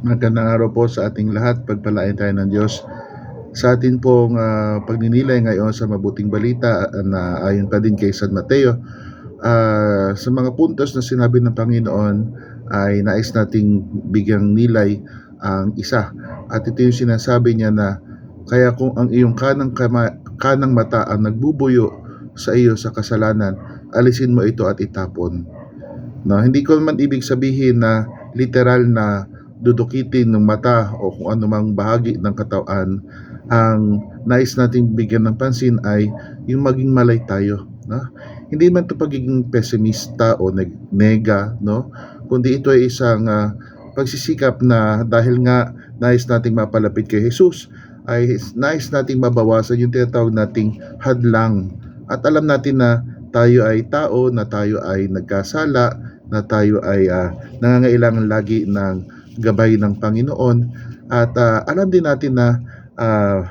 Magandang araw po sa ating lahat. Pagpalain tayo ng Diyos. Sa atin pong ah, pagninilay ngayon sa mabuting balita ah, na ayon pa din kay San Mateo, ah, sa mga puntos na sinabi ng Panginoon ay nais nating bigyang nilay ang isa. At ito yung sinasabi niya na kaya kung ang iyong kanang, kama, kanang mata ang nagbubuyo sa iyo sa kasalanan, alisin mo ito at itapon. No, hindi ko naman ibig sabihin na literal na dudukitin ng mata o kung anumang bahagi ng katawan ang nais nating bigyan ng pansin ay yung maging malay tayo no? Hindi man to pagiging pesimista o neg- nega no? Kundi ito ay isang ah, pagsisikap na dahil nga nais nating mapalapit kay Jesus ay nais nating mabawasan yung tinatawag nating hadlang. At alam natin na tayo ay tao na tayo ay nagkasala na tayo ay ah, nangangailangan lagi ng gabay ng Panginoon. At ah, alam din natin na ah,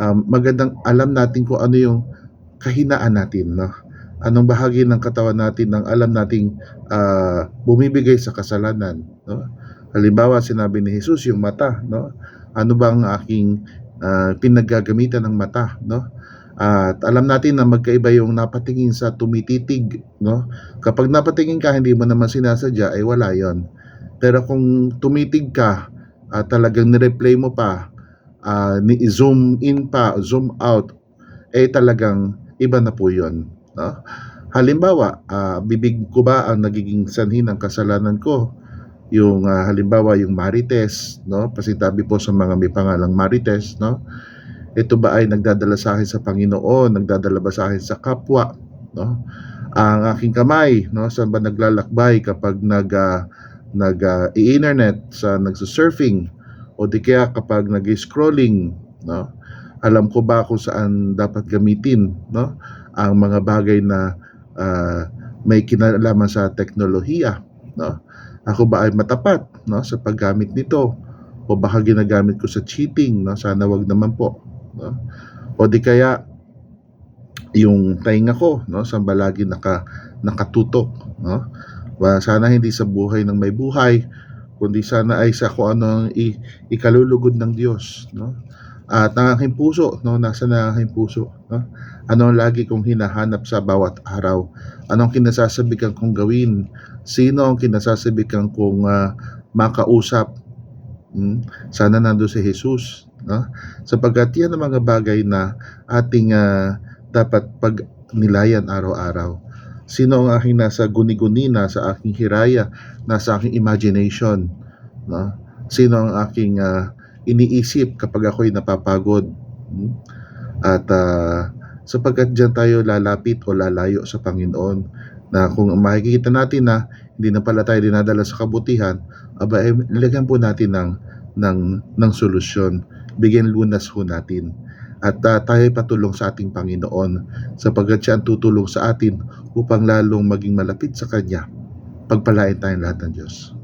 ah, magandang alam natin kung ano yung kahinaan natin no? Anong bahagi ng katawan natin ng alam nating ah, bumibigay sa kasalanan no? Halimbawa sinabi ni Jesus yung mata no? Ano bang aking ah, pinaggagamitan ng mata no? At alam natin na magkaiba yung napatingin sa tumititig no? Kapag napatingin ka hindi mo naman sinasadya ay wala yon pero kung tumitig ka at talagang ni-replay mo pa ah, ni zoom in pa zoom out eh talagang iba na po yon no? Halimbawa ah, bibig ko ba ang nagiging sanhi ng kasalanan ko? Yung ah, halimbawa yung marites no? Pasitabi po sa mga may pangalang marites no? Ito ba ay nagdadala sa akin sa Panginoon nagdadala ba sa akin sa kapwa no? Ang aking kamay no? Saan ba naglalakbay kapag nag ah, nag ah, i-internet sa nagsusurfing o di kaya kapag nag-scrolling no? Alam ko ba kung saan dapat gamitin no? Ang mga bagay na ah, may kinalaman sa teknolohiya no? Ako ba ay matapat no sa paggamit nito? O baka ginagamit ko sa cheating no? Sana wag naman po no? O di kaya yung tainga ko no? Saan ba lagi naka nakatutok no sana hindi sa buhay ng may buhay kundi sana ay sa kung ano ang ikalulugod ng Diyos no? At ang aking puso no? Nasa na ang aking puso no? Ano ang lagi kong hinahanap sa bawat araw? Anong kinasasabikan kong gawin? Sino ang kinasasabikan kong ah, makausap? Hmm? sana nando si Jesus no? Sapagkat yan ang mga bagay na ating ah, dapat pag nilayan araw-araw sino ang aking nasa guni-guni nasa aking hiraya nasa aking imagination no? Sino ang aking ah, iniisip kapag ako'y napapagod Hmm? at ah, sapagkat diyan tayo lalapit o lalayo sa Panginoon na kung makikita natin na hindi na pala tayo dinadala sa kabutihan aba eh, lagyan po natin ng ng ng solusyon. Bigyan lunas ho natin at ah, tayo ay patulong sa ating Panginoon sapagkat siya ang tutulong sa atin upang lalong maging malapit sa Kanya. Pagpalain tayong lahat ng Diyos